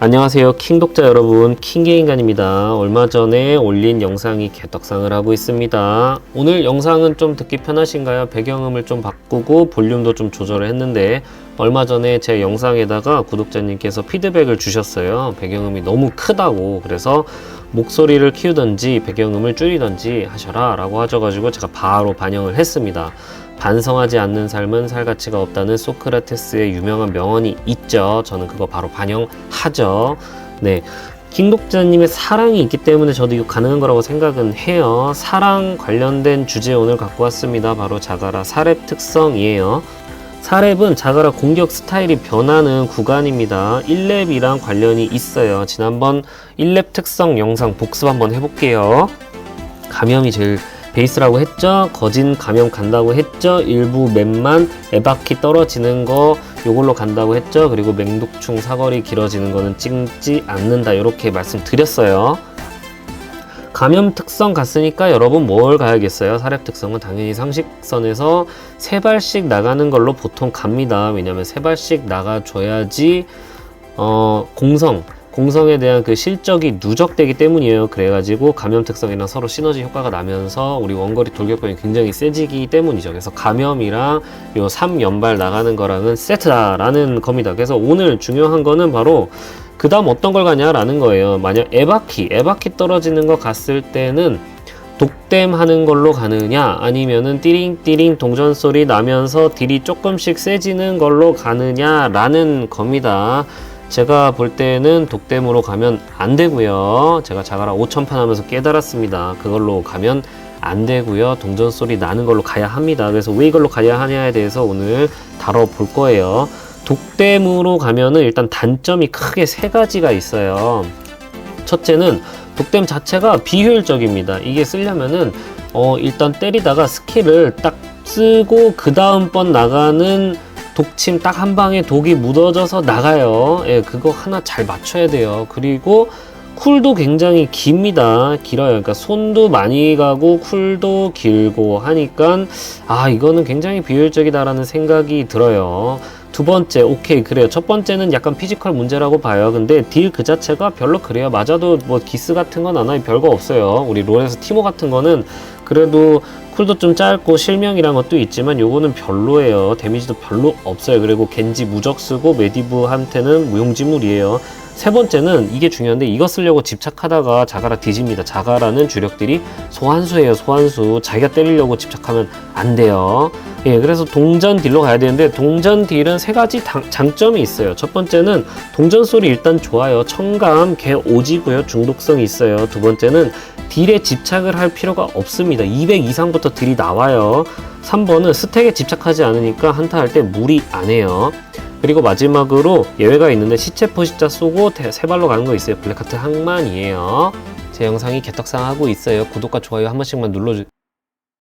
안녕하세요. 킹독자 여러분 킹게인간입니다. 얼마 전에 올린 영상이 개떡상을 하고 있습니다. 오늘 영상은 좀 듣기 편하신가요? 배경음을 좀 바꾸고 볼륨도 좀 조절을 했는데 얼마 전에 제 영상에다가 구독자님께서 피드백을 주셨어요. 배경음이 너무 크다고. 그래서 목소리를 키우던지 배경음을 줄이던지 하셔라 라고 하셔가지고 제가 바로 반영을 했습니다 반성하지 않는 삶은 살 가치가 없다는 소크라테스의 유명한 명언이 있죠. 저는 그거 바로 반영하죠. 네. 킹독자님의 사랑이 있기 때문에 저도 이거 가능한 거라고 생각은 해요. 사랑 관련된 주제 오늘 갖고 왔습니다. 바로 자가라 사랩 특성이에요. 사랩은 자가라 공격 스타일이 변하는 구간입니다. 1렙이랑 관련이 있어요. 지난번 1렙 특성 영상 복습 한번 해볼게요. 감염이 제일 베이스라고 했죠. 거진 감염 간다고 했죠. 일부 맵만 에바키 떨어지는 거 요걸로 간다고 했죠. 그리고 맹독충 사거리 길어지는 거는 찍지 않는다. 이렇게 말씀드렸어요. 감염 특성 갔으니까 여러분 뭘 가야겠어요? 사렙 특성은 당연히 상식선에서 세 발씩 나가는 걸로 보통 갑니다. 왜냐면 세 발씩 나가줘야지 어, 공성 공성에 대한 그 실적이 누적되기 때문이에요. 그래가지고 감염 특성이랑 서로 시너지 효과가 나면서 우리 원거리 돌격병이 굉장히 세지기 때문이죠. 그래서 감염이랑 요 3연발 나가는 거랑은 세트다라는 겁니다. 그래서 오늘 중요한 거는 바로 그 다음 어떤 걸 가냐라는 거예요. 만약 에바키, 에바키 떨어지는 거 갔을 때는 독댐 하는 걸로 가느냐 아니면은 띠링띠링 동전 소리 나면서 딜이 조금씩 세지는 걸로 가느냐라는 겁니다. 제가 볼 때는 독댐으로 가면 안 되고요. 제가 자가라 5천판 하면서 깨달았습니다. 그걸로 가면 안 되고요. 동전 소리 나는 걸로 가야 합니다. 그래서 왜 이걸로 가야 하냐에 대해서 오늘 다뤄볼 거예요. 독댐으로 가면은 일단 단점이 크게 세 가지가 있어요. 첫째는 독댐 자체가 비효율적입니다. 이게 쓰려면은 어 일단 때리다가 스킬을 딱 쓰고 그 다음 번 나가는 독침 딱 한 방에 독이 묻어져서 나가요. 예, 그거 하나 잘 맞춰야 돼요. 그리고 쿨도 굉장히 깁니다. 길어요. 그러니까 손도 많이 가고 쿨도 길고 하니까 아 이거는 굉장히 비효율적이다라는 생각이 들어요. 두 번째, 오케이, 그래요. 첫 번째는 약간 피지컬 문제라고 봐요. 근데 딜 그 자체가 별로 그래요. 맞아도 뭐 기스 같은 건 하나 별거 없어요. 우리 롤에서 티모 같은 거는 그래도 쿨도 좀 짧고 실명이란 것도 있지만 요거는 별로예요. 데미지도 별로 없어요. 그리고 겐지 무적 쓰고 메디브한테는 무용지물이에요. 세 번째는 이게 중요한데 이거 쓰려고 집착하다가 자가라 뒤집니다. 자가라는 주력들이 소환수예요. 소환수. 자기가 때리려고 집착하면 안 돼요. 예, 그래서 동전 딜로 가야 되는데 동전 딜은 세 가지 당- 장점이 있어요. 첫 번째는 동전 소리 일단 좋아요. 청감, 개 오지고요. 중독성이 있어요. 두 번째는 딜에 집착을 할 필요가 없습니다. 200 이상부터 딜이 나와요. 3번은 스택에 집착하지 않으니까 한타 할 때 무리 안 해요. 그리고 마지막으로 예외가 있는데 시체 포시자 쏘고 대- 세 발로 가는 거 있어요. 블랙하트 항만이에요. 제 영상이 개떡상 하고 있어요. 구독과 좋아요 한 번씩만 눌러주,